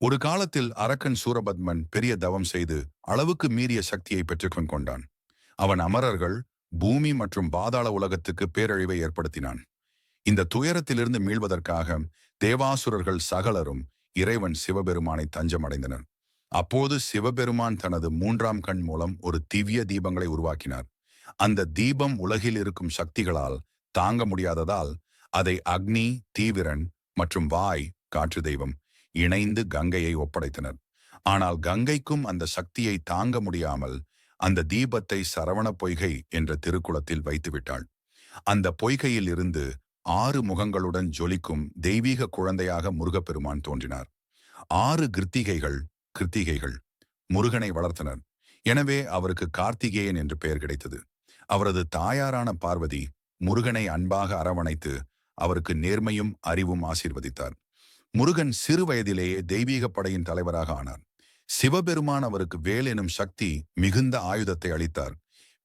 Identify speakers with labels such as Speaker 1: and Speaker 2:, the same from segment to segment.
Speaker 1: ஒரு காலத்தில் அரக்கன் சூரபத்மன் பெரிய தவம் செய்து அளவுக்கு மீறிய சக்தியை பெற்றுக் கொண்டான். அவன் அமரர்கள் பூமி மற்றும் பாதாள உலகத்துக்கு பேரழிவை ஏற்படுத்தினான். இந்த துயரத்திலிருந்து மீள்வதற்காக தேவாசுரர்கள் சகலரும் இறைவன் சிவபெருமானை தஞ்சமடைந்தனர். அப்போது சிவபெருமான் தனது மூன்றாம் கண் மூலம் ஒரு திவ்ய தீபங்களை உருவாக்கினார். அந்த தீபம் உலகில் இருக்கும் சக்திகளால் தாங்க முடியாததால் அதை அக்னி தீவிரன் மற்றும் வாய் காற்று தெய்வம் இணைந்து கங்கையை ஒப்படைத்தனர். ஆனால் கங்கைக்கும் அந்த சக்தியை தாங்க முடியாமல் அந்த தீபத்தை சரவண பொய்கை என்ற திருக்குளத்தில் வைத்துவிட்டாள். அந்த பொய்கையில் இருந்து ஆறு முகங்களுடன் ஜொலிக்கும் தெய்வீக குழந்தையாக முருகப்பெருமான் தோன்றினார். ஆறு கிருத்திகைகள் கிருத்திகைகள் முருகனை வளர்த்தனர். எனவே அவருக்கு கார்த்திகேயன் என்று பெயர் கிடைத்தது. அவரது தாயாரான பார்வதி முருகனை அன்பாக அரவணைத்து அவருக்கு நேர்மையும் அறிவும் ஆசீர்வதித்தார். முருகன் சிறு வயதிலேயே தெய்வீக படையின் தலைவராக ஆனார். சிவபெருமான் அவருக்கு வேல் எனும் சக்தி மிகுந்த ஆயுதத்தை அளித்தார்.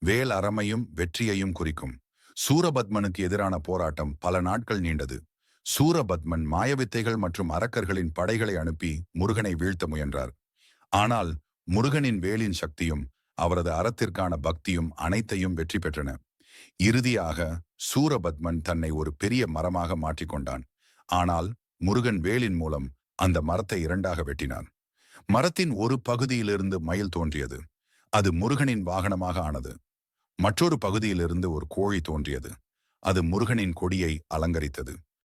Speaker 1: வேல் அறமையும் வெற்றியையும் குறிக்கும். சூரபத்மனுக்கு எதிரான போராட்டம் பல நாட்கள் நீண்டது. சூரபத்மன் மாயவித்தைகள் மற்றும் அரக்கர்களின் படைகளை அனுப்பி முருகனை வீழ்த்த முயன்றார். ஆனால் முருகனின் வேலின் சக்தியும் அவரது அறத்திற்கான பக்தியும் அனைத்தையும் வெற்றி பெற்றன. இறுதியாக சூரபத்மன் தன்னை ஒரு பெரிய மரமாக மாற்றிக்கொண்டான். ஆனால் முருகன் வேலின் மூலம் அந்த மரத்தை இரண்டாக வெட்டினான். மரத்தின் ஒரு பகுதியிலிருந்து மயில் தோன்றியது. அது முருகனின் வாகனமாக ஆனது. மற்றொரு பகுதியிலிருந்து ஒரு கோழி தோன்றியது. அது முருகனின் கொடியை அலங்கரித்தது.